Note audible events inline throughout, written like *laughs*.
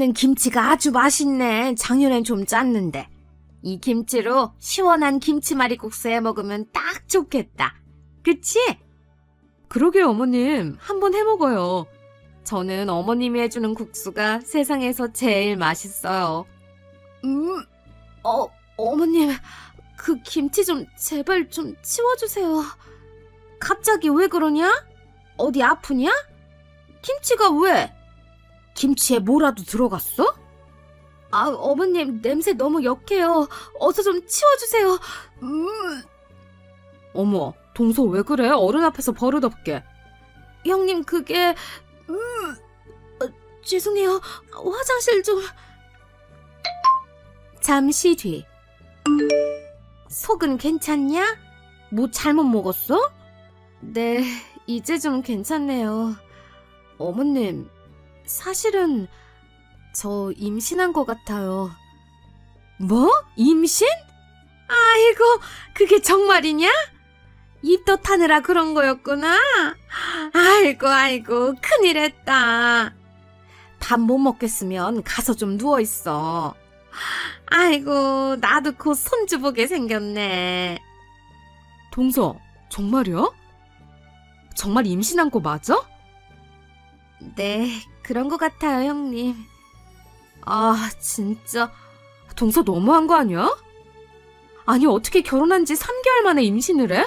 올해는 김치가 아주 맛있네. 작년엔 좀 짰는데. 이 김치로 시원한 김치말이국수 해 먹으면 딱 좋겠다. 그치? 그러게 어머님, 한번 해 먹어요. 저는 어머님이 해주는 국수가 세상에서 제일 맛있어요. 음, 어, 어머님, 그 김치 좀 제발 좀 치워주세요. 갑자기 왜 그러냐? 어디 아프냐? 김치가 왜? 김치에 뭐라도 들어갔어? 아, 어머님, 냄새 너무 역해요. 어서 좀 치워주세요. 음. 어머, 동서 왜 그래? 어른 앞에서 버릇없게. 형님, 그게, 음, 어, 죄송해요. 화장실 좀. 잠시 뒤. 속은 괜찮냐? 뭐 잘못 먹었어? 네, 이제 좀 괜찮네요. 어머님, 사실은 저 임신한 것 같아요. 뭐? 임신? 아이고, 그게 정말이냐? 입도 타느라 그런 거였구나. 아이고, 아이고, 큰일 했다. 밥 못 먹겠으면 가서 좀 누워있어. 아이고, 나도 곧 손주 보게 생겼네. 동서, 정말이야? 정말 임신한 거 맞아? 네, 그런 것 같아요, 형님. 아, 진짜. 동서 너무한 거 아니야? 아니, 어떻게 결혼한 지 3개월 만에 임신을 해?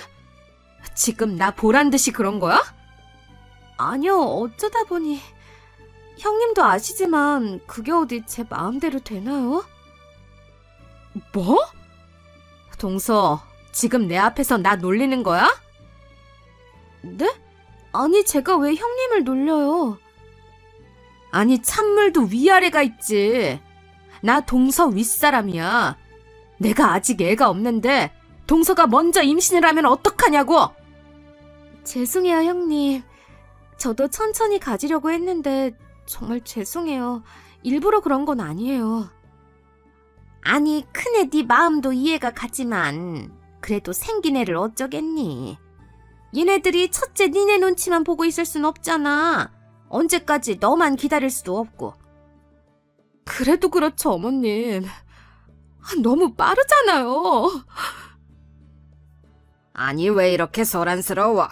지금 나 보란 듯이 그런 거야? 아니요, 어쩌다 보니. 형님도 아시지만, 그게 어디 제 마음대로 되나요? 뭐? 동서, 지금 내 앞에서 나 놀리는 거야? 네? 아니, 제가 왜 형님을 놀려요? 아니, 찬물도 위아래가 있지. 나 동서 윗사람이야. 내가 아직 애가 없는데, 동서가 먼저 임신을 하면 어떡하냐고! 죄송해요, 형님. 저도 천천히 가지려고 했는데, 정말 죄송해요. 일부러 그런 건 아니에요. 아니, 큰애 네 마음도 이해가 가지만, 그래도 생긴 애를 어쩌겠니? 얘네들이 첫째 니네 눈치만 보고 있을 순 없잖아. 언제까지 너만 기다릴 수도 없고. 그래도 그렇죠, 어머님. 너무 빠르잖아요. 아니, 왜 이렇게 소란스러워?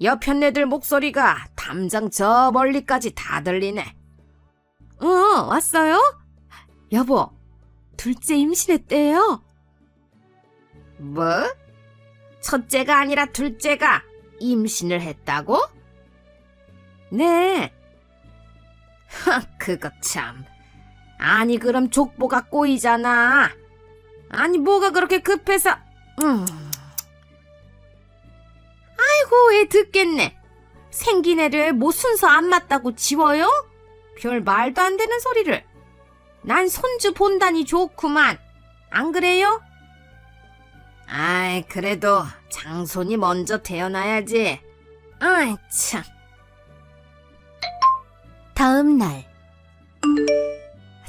옆편 애들 목소리가 담장 저 멀리까지 다 들리네. 어, 왔어요? 여보, 둘째 임신했대요. 뭐? 첫째가 아니라 둘째가 임신을 했다고? 네. 하, 그거 참. 아니, 그럼 족보가 꼬이잖아. 아니, 뭐가 그렇게 급해서, 음. 아이고, 애 듣겠네. 생긴 애를 뭐 순서 안 맞다고 지워요? 별 말도 안 되는 소리를. 난 손주 본다니 좋구만. 안 그래요? 아이, 그래도 장손이 먼저 태어나야지. 아이, 참. 다음 날.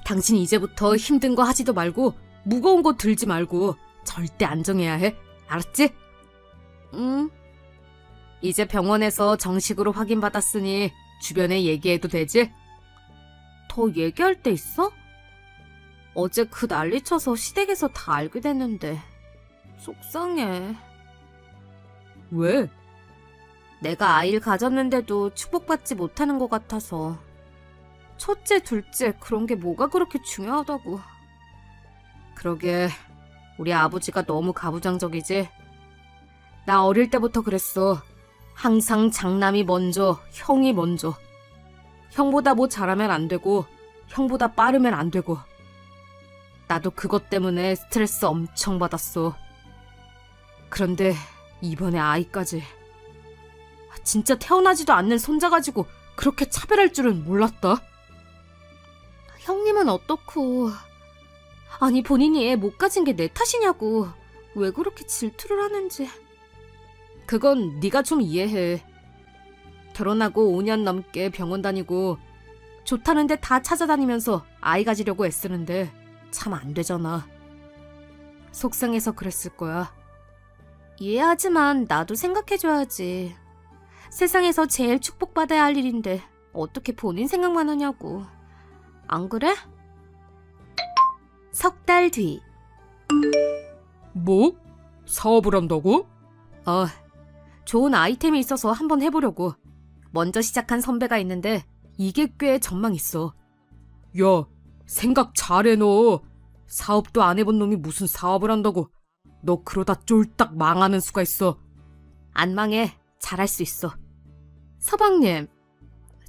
당신 이제부터 힘든 거 하지도 말고 무거운 거 들지 말고 절대 안정해야 해. 알았지? 응. 이제 병원에서 정식으로 확인받았으니 주변에 얘기해도 되지? 더 얘기할 데 있어? 어제 그 난리 쳐서 시댁에서 다 알게 됐는데 속상해. 왜? 내가 아이를 가졌는데도 축복받지 못하는 것 같아서. 첫째, 둘째, 그런 게 뭐가 그렇게 중요하다고. 그러게, 우리 아버지가 너무 가부장적이지? 나 어릴 때부터 그랬어. 항상 장남이 먼저, 형이 먼저. 형보다 뭐 잘하면 안 되고, 형보다 빠르면 안 되고. 나도 그것 때문에 스트레스 엄청 받았어. 그런데 이번에 아이까지. 진짜 태어나지도 않는 손자 가지고 그렇게 차별할 줄은 몰랐다. 형님은 어떻고? 아니 본인이 애 못 가진 게 내 탓이냐고. 왜 그렇게 질투를 하는지. 그건 네가 좀 이해해. 결혼하고 5년 넘게 병원 다니고 좋다는데 다 찾아다니면서 아이 가지려고 애쓰는데 참 안 되잖아. 속상해서 그랬을 거야. 이해하지만 나도 생각해줘야지. 세상에서 제일 축복받아야 할 일인데 어떻게 본인 생각만 하냐고. 안 그래? 석 달 뒤. 뭐? 사업을 한다고? 어, 좋은 아이템이 있어서 한번 해보려고. 먼저 시작한 선배가 있는데 이게 꽤 전망 있어. 야, 생각 잘해 너. 사업도 안 해본 놈이 무슨 사업을 한다고. 너 그러다 쫄딱 망하는 수가 있어. 안 망해. 잘할 수 있어. 서방님,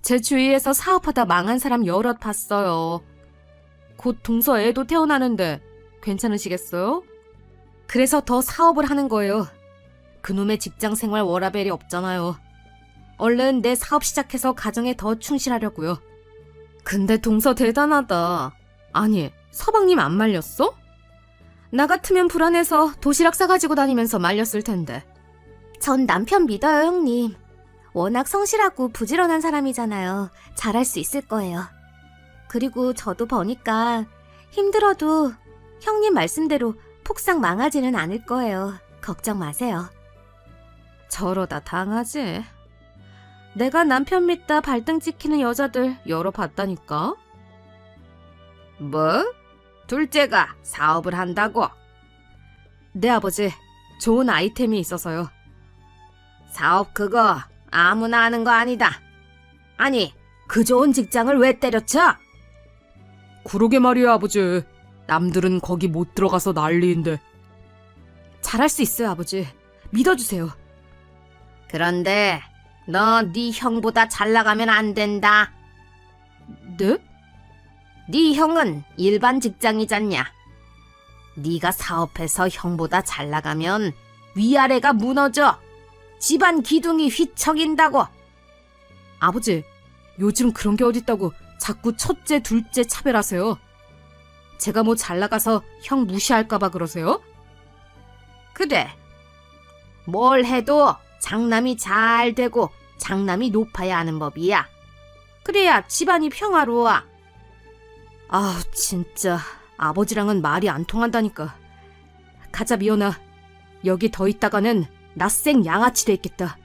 제 주위에서 사업하다 망한 사람 여럿 봤어요. 곧 동서 애도 태어나는데 괜찮으시겠어요? 그래서 더 사업을 하는 거예요. 그놈의 직장 생활 워라벨이 없잖아요. 얼른 내 사업 시작해서 가정에 더 충실하려고요. 근데 동서 대단하다. 아니, 서방님 안 말렸어? 나 같으면 불안해서 도시락 싸가지고 다니면서 말렸을 텐데. 전 남편 믿어요, 형님. 워낙 성실하고 부지런한 사람이잖아요. 잘할 수 있을 거예요. 그리고 저도 보니까 힘들어도 형님 말씀대로 폭삭 망하지는 않을 거예요. 걱정 마세요. 저러다 당하지. 내가 남편 믿다 발등 찍히는 여자들 여러 봤다니까. 뭐? 둘째가 사업을 한다고? 네, 아버지. 좋은 아이템이 있어서요. 사업 그거 아무나 하는 거 아니다. 아니, 그 좋은 직장을 왜 때려쳐? 그러게 말이야, 아버지. 남들은 거기 못 들어가서 난리인데. 잘할 수 있어요, 아버지. 믿어주세요. 그런데 너 네 형보다 잘 나가면 안 된다. 네? 네 형은 일반 직장이잖냐. 네가 사업해서 형보다 잘 나가면 위아래가 무너져. 집안 기둥이 휘청인다고. 아버지, 요즘 그런 게 어딨다고 자꾸 첫째, 둘째 차별하세요. 제가 뭐 잘 나가서 형 무시할까봐 그러세요? 그래. 뭘 해도 장남이 잘 되고 장남이 높아야 하는 법이야. 그래야 집안이 평화로워. 아, 진짜 아버지랑은 말이 안 통한다니까. 가자 미연아. 여기 더 있다가는 낯생 양아치 돼 있겠다.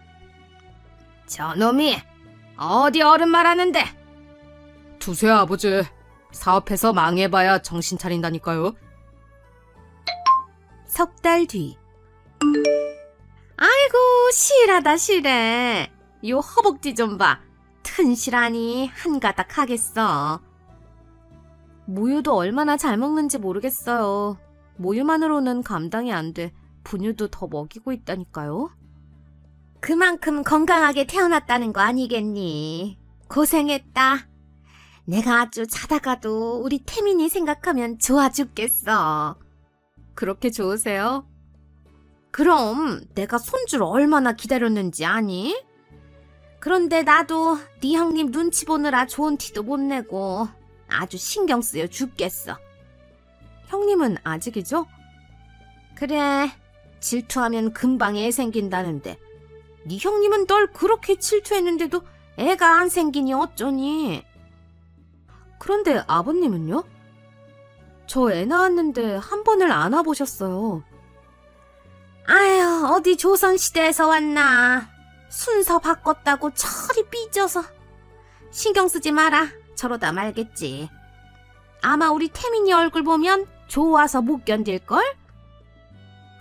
저놈이 어디 어른 말하는데? 두세요, 아버지. 사업해서 망해봐야 정신 차린다니까요. 석 달 뒤. 아이고, 실하다, 실해. 요 허벅지 좀 봐. 튼실하니 한가닥 하겠어. 모유도 얼마나 잘 먹는지 모르겠어요. 모유만으로는 감당이 안 돼. 분유도 더 먹이고 있다니까요. 그만큼 건강하게 태어났다는 거 아니겠니? 고생했다. 내가 아주 자다가도 우리 태민이 생각하면 좋아 죽겠어. 그렇게 좋으세요? 그럼 내가 손주를 얼마나 기다렸는지 아니? 그런데 나도 네 형님 눈치 보느라 좋은 티도 못 내고 아주 신경 쓰여 죽겠어. 형님은 아직이죠? 그래, 질투하면 금방 애 생긴다는데 네 형님은 널 그렇게 질투했는데도 애가 안 생기니 어쩌니? 그런데 아버님은요? 저 애 낳았는데 한 번을 안아보셨어요. 아휴, 어디 조선시대에서 왔나. 순서 바꿨다고 철이 삐져서. 신경 쓰지 마라. 저러다 말겠지. 아마 우리 태민이 얼굴 보면 좋아서 못 견딜걸?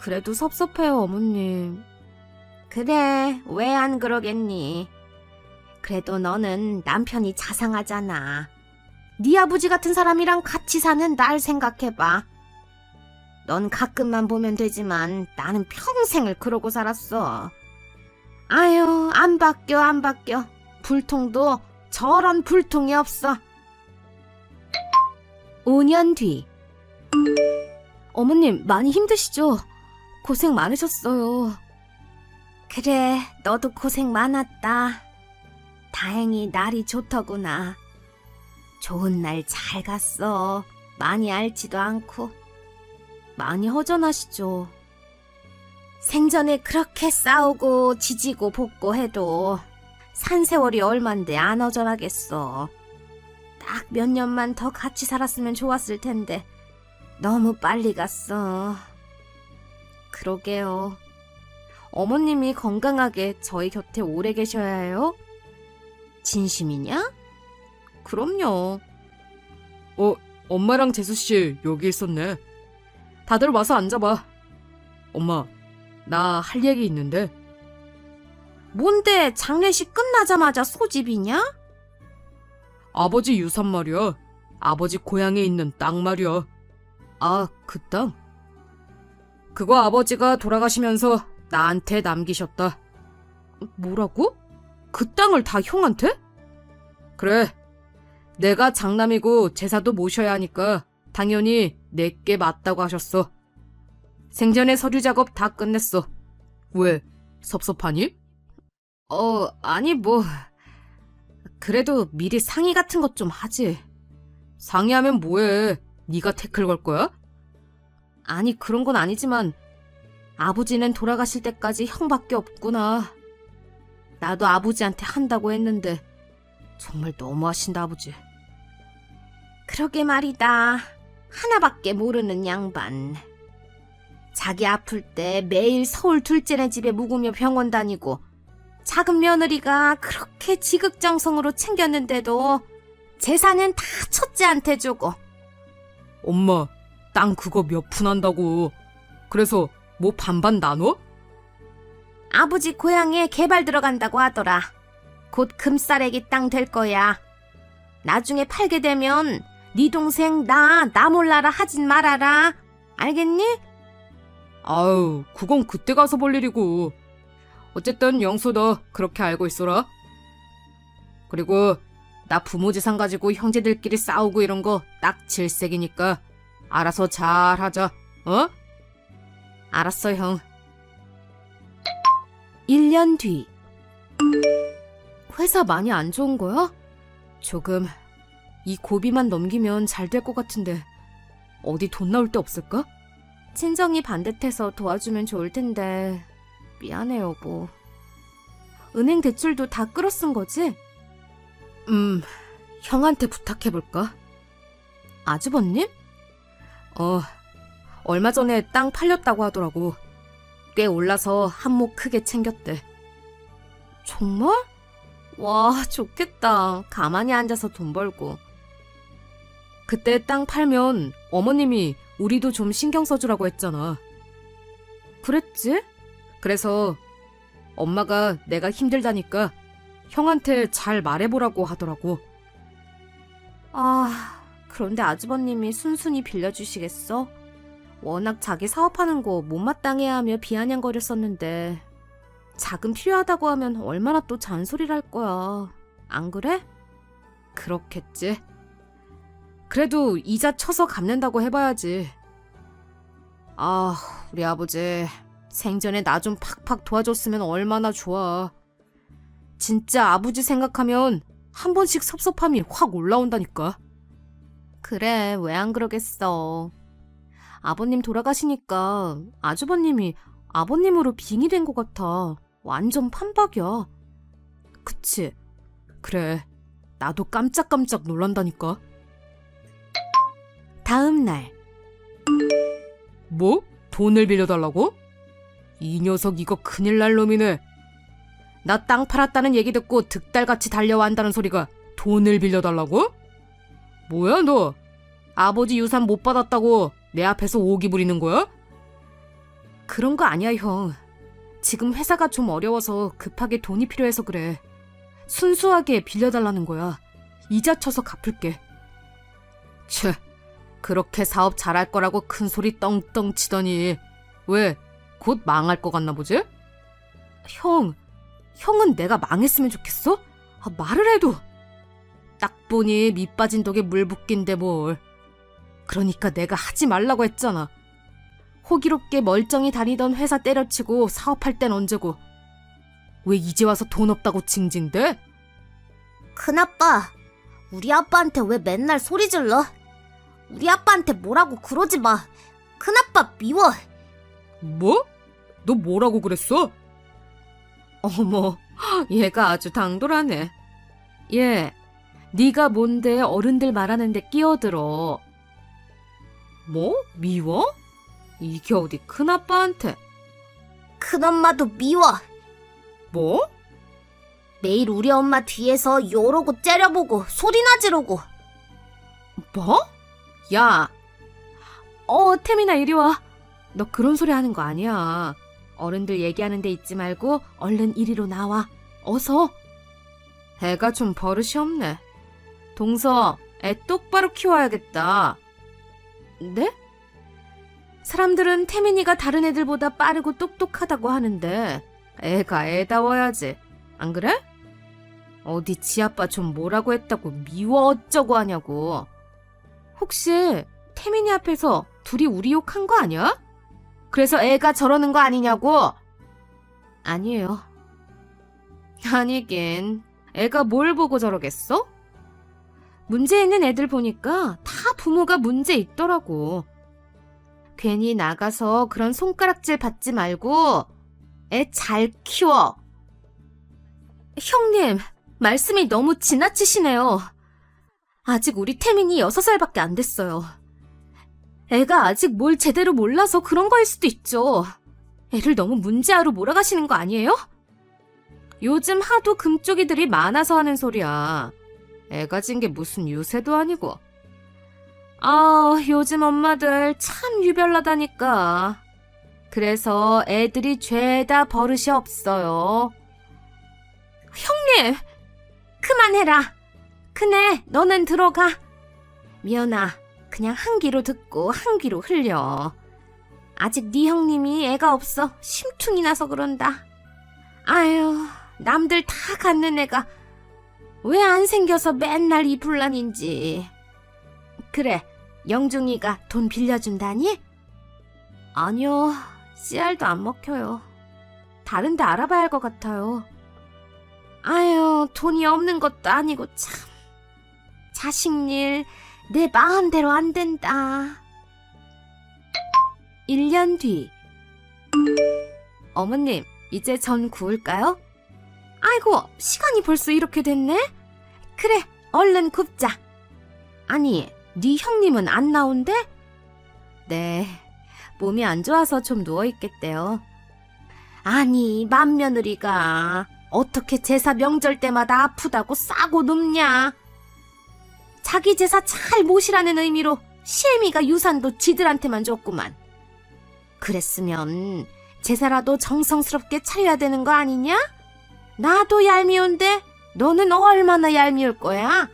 그래도 섭섭해요, 어머님. 그래, 왜 안 그러겠니? 그래도 너는 남편이 자상하잖아. 네 아버지 같은 사람이랑 같이 사는 날 생각해봐. 넌 가끔만 보면 되지만 나는 평생을 그러고 살았어. 아유, 안 바뀌어, 안 바뀌어. 불통도 저런 불통이 없어. 5년 뒤. 어머님, 많이 힘드시죠? 고생 많으셨어요. 그래, 너도 고생 많았다. 다행히 날이 좋더구나. 좋은 날 잘 갔어. 많이 알지도 않고. 많이 허전하시죠. 생전에 그렇게 싸우고 지지고 볶고 해도 산 세월이 얼만데 안 허전하겠어. 딱 몇 년만 더 같이 살았으면 좋았을 텐데 너무 빨리 갔어. 그러게요. 어머님이 건강하게 저희 곁에 오래 계셔야 해요? 진심이냐? 그럼요. 어, 엄마랑 재수씨 여기 있었네. 다들 와서 앉아봐. 엄마, 나 할 얘기 있는데. 뭔데 장례식 끝나자마자 소집이냐? 아버지 유산 말이야. 아버지 고향에 있는 땅 말이야. 아, 그 땅? 그거 아버지가 돌아가시면서 나한테 남기셨다. 뭐라고? 그 땅을 다 형한테? 그래. 내가 장남이고 제사도 모셔야 하니까 당연히 내게 맞다고 하셨어. 생전에 서류 작업 다 끝냈어. 왜? 섭섭하니? 어, 아니 뭐 그래도 미리 상의 같은 것 좀 하지. 상의하면 뭐해? 네가 태클 걸 거야? 아니 그런 건 아니지만 아버지는 돌아가실 때까지 형밖에 없구나. 나도 아버지한테 한다고 했는데 정말 너무하신다 아버지. 그러게 말이다. 하나밖에 모르는 양반. 자기 아플 때 매일 서울 둘째네 집에 묵으며 병원 다니고 작은 며느리가 그렇게 지극정성으로 챙겼는데도 재산은 다 첫째한테 주고 엄마, 땅 그거 몇 푼 한다고. 그래서 뭐 반반 나눠? 아버지 고향에 개발 들어간다고 하더라. 곧 금싸래기 땅 될 거야. 나중에 팔게 되면 네 동생 나 나 몰라라 하진 말아라. 알겠니? 아우, 그건 그때 가서 볼 일이고. 어쨌든 영수 너 그렇게 알고 있어라. 그리고 나 부모 재산 가지고 형제들끼리 싸우고 이런 거 딱 질색이니까 알아서 잘 하자. 어? 알았어, 형. 1년 뒤. 회사 많이 안 좋은 거야? 조금 이 고비만 넘기면 잘 될 것 같은데 어디 돈 나올 데 없을까? 친정이 반듯해서 도와주면 좋을 텐데. 미안해, 여보. 은행 대출도 다 끌어쓴 거지? 음, 형한테 부탁해볼까? 아주버님? 어, 얼마 전에 땅 팔렸다고 하더라고. 꽤 올라서 한몫 크게 챙겼대. 정말? 와, 좋겠다. 가만히 앉아서 돈 벌고. 그때 땅 팔면 어머님이 우리도 좀 신경 써주라고 했잖아. 그랬지? 그래서 엄마가 내가 힘들다니까 형한테 잘 말해보라고 하더라고. 아, 그런데 아주버님이 순순히 빌려주시겠어? 워낙 자기 사업하는 거 못마땅해야 하며 비아냥거렸었는데 자금 필요하다고 하면 얼마나 또 잔소리를 할 거야. 안 그래? 그렇겠지. 그래도 이자 쳐서 갚는다고 해봐야지. 아, 우리 아버지 생전에 나 좀 팍팍 도와줬으면 얼마나 좋아. 진짜 아버지 생각하면 한 번씩 섭섭함이 확 올라온다니까. 그래, 왜 안 그러겠어. 아버님 돌아가시니까 아주버님이 아버님으로 빙의된 것 같아. 완전 판박이야. 그치? 그래. 나도 깜짝깜짝 놀란다니까. 다음 날. 뭐? 돈을 빌려달라고? 이 녀석 이거 큰일 날 놈이네. 나 땅 팔았다는 얘기 듣고 득달같이 달려와 한다는 소리가 돈을 빌려달라고? 뭐야 너? 아버지 유산 못 받았다고 내 앞에서 오기 부리는 거야? 그런 거 아니야, 형. 지금 회사가 좀 어려워서 급하게 돈이 필요해서 그래. 순수하게 빌려달라는 거야. 이자 쳐서 갚을게. 채, 그렇게 사업 잘할 거라고 큰 소리 떵떵 치더니 왜 곧 망할 것 같나 보지? 형, 형은 내가 망했으면 좋겠어? 아, 말을 해도 딱 보니 밑 빠진 독에 물 붓긴데 뭘. 그러니까 내가 하지 말라고 했잖아. 호기롭게 멀쩡히 다니던 회사 때려치고 사업할 땐 언제고 왜 이제 와서 돈 없다고 징징대? 큰아빠, 우리 아빠한테 왜 맨날 소리 질러? 우리 아빠한테 뭐라고 그러지 마. 큰아빠 미워. 뭐? 너 뭐라고 그랬어? 어머, 얘가 아주 당돌하네. 얘, 네가 뭔데 어른들 말하는데 끼어들어. 뭐? 미워? 이게 어디 큰아빠한테. 큰엄마도 미워. 뭐? 매일 우리 엄마 뒤에서 요러고 째려보고 소리나 지르고. 뭐? 야. 어, 태민아, 이리 와. 너 그런 소리 하는 거 아니야. 어른들 얘기하는 데 있지 말고 얼른 이리로 나와. 어서. 애가 좀 버릇이 없네. 동서, 애 똑바로 키워야겠다. 네? 사람들은 태민이가 다른 애들보다 빠르고 똑똑하다고 하는데 애가 애다워야지. 안 그래? 어디 지 아빠 좀 뭐라고 했다고 미워 어쩌고 하냐고. 혹시 태민이 앞에서 둘이 우리 욕한 거 아니야? 그래서 애가 저러는 거 아니냐고? 아니에요. 아니긴. 애가 뭘 보고 저러겠어? 문제 있는 애들 보니까 다 부모가 문제 있더라고. 괜히 나가서 그런 손가락질 받지 말고 애 잘 키워. 형님, 말씀이 너무 지나치시네요. 아직 우리 태민이 6살밖에 안 됐어요. 애가 아직 뭘 제대로 몰라서 그런 거일 수도 있죠. 애를 너무 문제아로 몰아가시는 거 아니에요? 요즘 하도 금쪽이들이 많아서 하는 소리야. 애가 진 게 무슨 유세도 아니고. 아, 요즘 엄마들 참 유별나다니까. 그래서 애들이 죄다 버릇이 없어요. 형님! 그만해라! 그네, 너는 들어가. 미연아, 그냥 한 귀로 듣고 한 귀로 흘려. 아직 네 형님이 애가 없어 심퉁이 나서 그런다. 아유, 남들 다 갖는 애가 왜 안 생겨서 맨날 이 분란인지. 그래, 영중이가 돈 빌려준다니? 아니요, 씨알도 안 먹혀요. 다른 데 알아봐야 할 것 같아요. 아유, 돈이 없는 것도 아니고 참. 자식 일 내 마음대로 안 된다. 1년 뒤. 어머님, 이제 전 구울까요? 아이고, 시간이 벌써 이렇게 됐네? 그래, 얼른 굽자. 아니, 네 형님은 안 나온대? 네, 몸이 안 좋아서 좀 누워있겠대요. 아니, 맏며느리가 어떻게 제사 명절 때마다 아프다고 싸고 눕냐? 자기 제사 잘 모시라는 의미로 시애미가 유산도 지들한테만 줬구만. 그랬으면 제사라도 정성스럽게 차려야 되는 거 아니냐? 나도 얄미운데 너는 얼마나 얄미울 거야?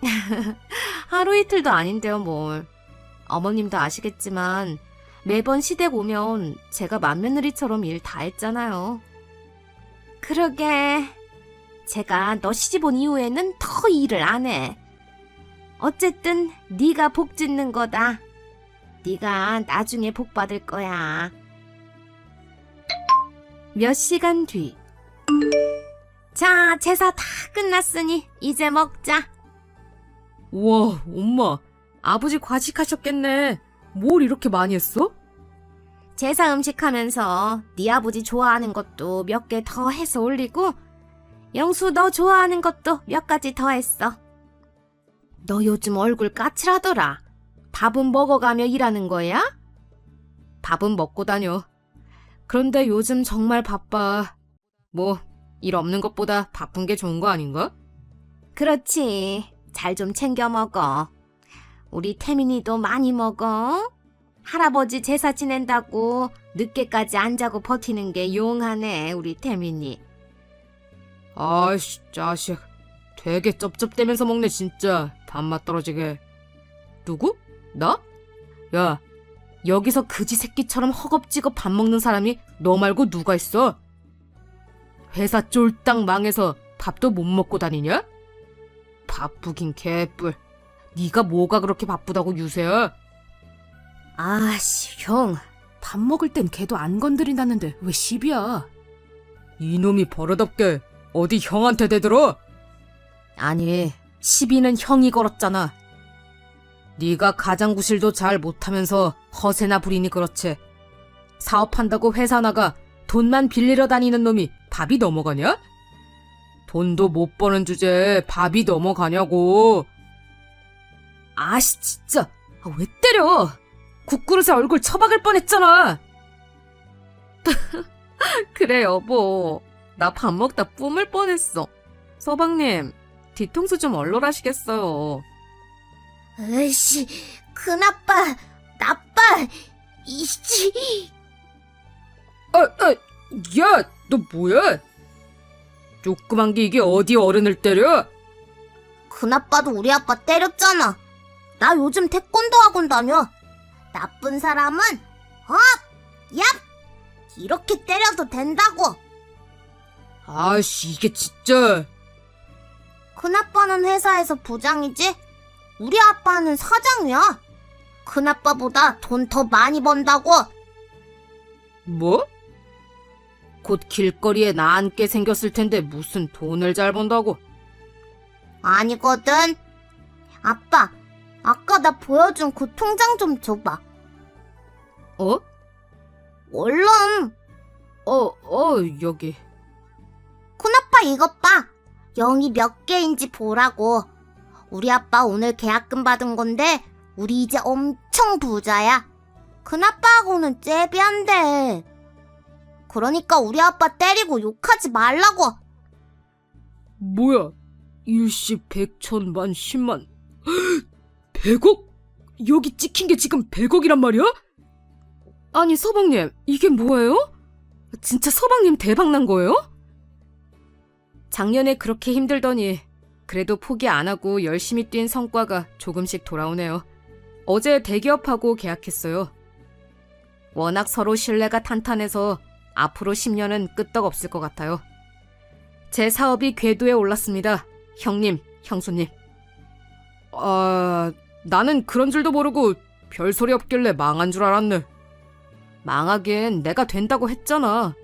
*laughs* 하루 이틀도 아닌데요, 뭘. 어머님도 아시겠지만 매번 시댁 오면 제가 맏며느리처럼 일 다 했잖아요. 그러게. 제가 너 시집 온 이후에는 더 일을 안 해. 어쨌든 네가 복 짓는 거다. 네가 나중에 복 받을 거야. 몇 시간 뒤. 자, 제사 다 끝났으니 이제 먹자. 우와, 엄마. 아버지 과식하셨겠네. 뭘 이렇게 많이 했어? 제사 음식 하면서 네 아버지 좋아하는 것도 몇 개 더 해서 올리고 영수 너 좋아하는 것도 몇 가지 더 했어. 너 요즘 얼굴 까칠하더라. 밥은 먹어가며 일하는 거야? 밥은 먹고 다녀. 그런데 요즘 정말 바빠. 뭐, 일 없는 것보다 바쁜 게 좋은 거 아닌가? 그렇지. 잘 좀 챙겨 먹어. 우리 태민이도 많이 먹어. 할아버지 제사 지낸다고 늦게까지 안 자고 버티는 게 용하네, 우리 태민이. 아이씨, 자식. 되게 쩝쩝대면서 먹네, 진짜. 밥맛 떨어지게. 누구? 나? 야, 여기서 그지 새끼처럼 허겁지겁 밥 먹는 사람이 너 말고 누가 있어? 회사 쫄딱 망해서 밥도 못 먹고 다니냐? 바쁘긴 개뿔. 네가 뭐가 그렇게 바쁘다고 유세야? 아씨, 형. 밥 먹을 땐 걔도 안 건드린다는데 왜 시비야? 이놈이 버릇없게 어디 형한테 대들어? 아니, 시비는 형이 걸었잖아. 네가 가장구실도 잘 못하면서 허세나 부리니 그렇지. 사업한다고 회사 나가 돈만 빌리러 다니는 놈이 밥이 넘어가냐? 돈도 못 버는 주제에 밥이 넘어가냐고. 아씨, 진짜. 아, 왜 때려? 국그릇에 얼굴 처박을 뻔했잖아. *laughs* 그래, 여보. 나 밥 먹다 뿜을 뻔했어. 서방님, 뒤통수 좀 얼얼하시겠어요. 으이씨, 큰아빠, 나빠, 이씨. 아, 아, 야, 너 뭐야? 조그만 게 이게 어디 어른을 때려? 큰아빠도 우리 아빠 때렸잖아. 나 요즘 태권도 학원 다녀. 나쁜 사람은 업, 얍 이렇게 때려도 된다고. 아씨, 이게 진짜. 큰아빠는 회사에서 부장이지? 우리 아빠는 사장이야. 큰아빠보다 돈 더 많이 번다고. 뭐? 곧 길거리에 나 앉게 생겼을 텐데 무슨 돈을 잘 번다고? 아니거든. 아빠, 아까 나 보여준 그 통장 좀 줘봐. 어? 얼른. 어, 어, 여기. 큰아빠 이것 봐. 영이 몇 개인지 보라고. 우리 아빠 오늘 계약금 받은 건데 우리 이제 엄청 부자야. 큰아빠하고는 잽이 안 돼. 그러니까 우리 아빠 때리고 욕하지 말라고. 뭐야? 일시 백천만 십만. *gasps* 백억? 여기 찍힌 게 지금 백억이란 말이야? 아니, 서방님, 이게 뭐예요? 진짜 서방님 대박 난 거예요? 작년에 그렇게 힘들더니 그래도 포기 안 하고 열심히 뛴 성과가 조금씩 돌아오네요. 어제 대기업하고 계약했어요. 워낙 서로 신뢰가 탄탄해서 앞으로 10년은 끄떡없을 것 같아요. 제 사업이 궤도에 올랐습니다. 형님, 형수님. 아, 나는 그런 줄도 모르고 별소리 없길래 망한 줄 알았네. 망하긴 내가 된다고 했잖아.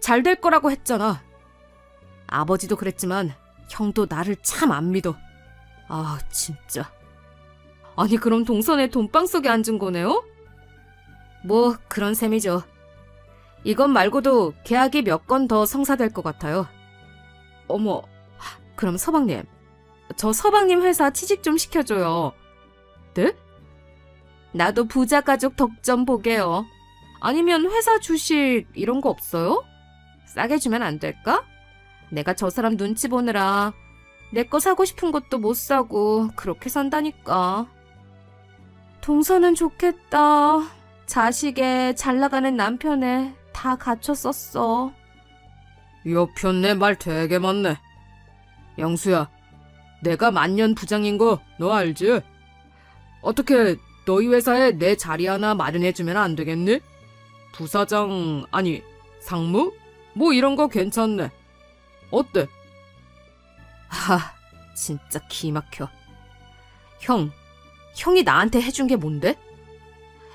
잘 될 거라고 했잖아. 아버지도 그랬지만 형도 나를 참 안 믿어. 아, 진짜. 아니, 그럼 동선에 돈방 속에 앉은 거네요? 뭐, 그런 셈이죠. 이것 말고도 계약이 몇 건 더 성사될 것 같아요. 어머, 그럼 서방님, 저 서방님 회사 취직 좀 시켜줘요. 네? 나도 부자 가족 덕 좀 보게요. 아니면 회사 주식 이런 거 없어요? 싸게 주면 안 될까? 내가 저 사람 눈치 보느라 내 거 사고 싶은 것도 못 사고 그렇게 산다니까. 동서는 좋겠다. 자식에 잘 나가는 남편에 다 갖췄었어. 여편네 말 되게 많네. 영수야, 내가 만년 부장인 거 너 알지? 어떻게 너희 회사에 내 자리 하나 마련해주면 안 되겠니? 부사장, 아니, 상무? 뭐 이런 거 괜찮네. 어때? 하, 진짜 기막혀. 형, 형이 나한테 해준 게 뭔데?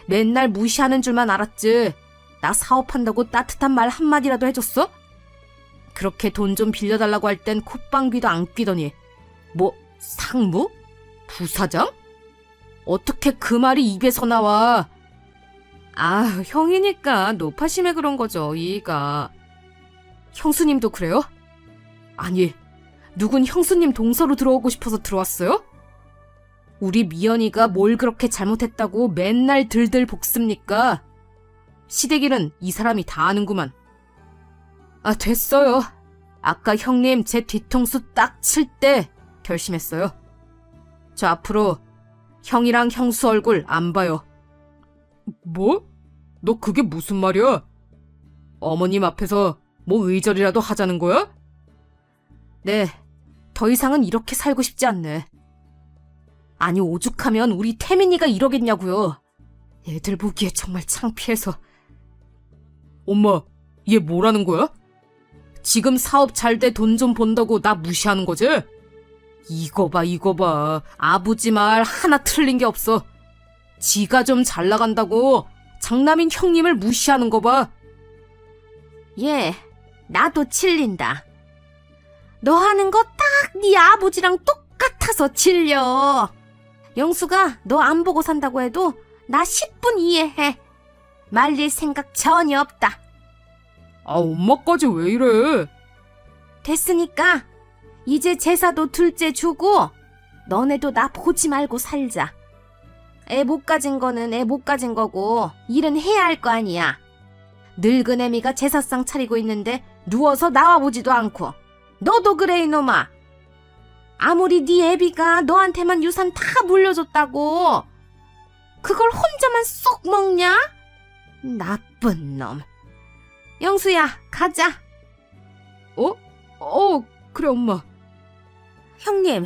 맨날 무시하는 줄만 알았지. 나 사업한다고 따뜻한 말 한마디라도 해줬어? 그렇게 돈 좀 빌려달라고 할 땐 콧방귀도 안 뀌더니 뭐 상무? 부사장? 어떻게 그 말이 입에서 나와? 아, 형이니까 높아심에 그런 거죠, 이가. 형수님도 그래요? 아니, 누군 형수님 동서로 들어오고 싶어서 들어왔어요? 우리 미연이가 뭘 그렇게 잘못했다고 맨날 들들 볶습니까? 시댁일은 이 사람이 다 아는구만. 아, 됐어요. 아까 형님 제 뒤통수 딱 칠 때 결심했어요. 저 앞으로 형이랑 형수 얼굴 안 봐요. 뭐? 너 그게 무슨 말이야? 어머님 앞에서 뭐 의절이라도 하자는 거야? 네, 더 이상은 이렇게 살고 싶지 않네. 아니, 오죽하면 우리 태민이가 이러겠냐고요. 애들 보기에 정말 창피해서. 엄마, 얘 뭐라는 거야? 지금 사업 잘 돼 돈 좀 번다고 나 무시하는 거지? 이거 봐, 이거 봐. 아버지 말 하나 틀린 게 없어. 지가 좀 잘 나간다고 장남인 형님을 무시하는 거 봐. 예, 나도 칠린다. 너 하는 거 딱 네 아버지랑 똑같아서 질려. 영수가 너 안 보고 산다고 해도 나 10분 이해해. 말릴 생각 전혀 없다. 아, 엄마까지 왜 이래? 됐으니까 이제 제사도 둘째 주고 너네도 나 보지 말고 살자. 애 못 가진 거는 애 못 가진 거고 일은 해야 할 거 아니야. 늙은 애미가 제사상 차리고 있는데 누워서 나와보지도 않고 너도 그래 이놈아. 아무리 네 애비가 너한테만 유산 다 물려줬다고. 그걸 혼자만 쏙 먹냐? 나쁜 놈. 영수야, 가자. 어, 그래, 엄마. 형님,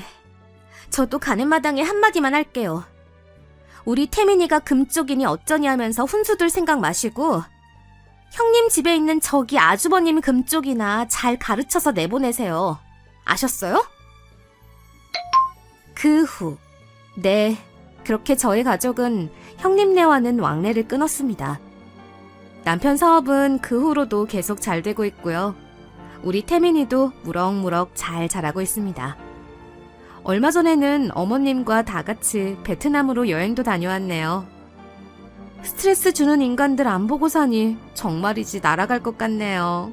저도 가는 마당에 한마디만 할게요. 우리 태민이가 금쪽이니 어쩌니 하면서 훈수들 생각 마시고, 형님 집에 있는 저기 아주버님 금쪽이나 잘 가르쳐서 내보내세요. 아셨어요? 그 후, 네, 그렇게 저희 가족은 형님네와는 왕래를 끊었습니다. 남편 사업은 그 후로도 계속 잘 되고 있고요. 우리 태민이도 무럭무럭 잘 자라고 있습니다. 얼마 전에는 어머님과 다 같이 베트남으로 여행도 다녀왔네요. 스트레스 주는 인간들 안 보고 사니 정말이지 날아갈 것 같네요.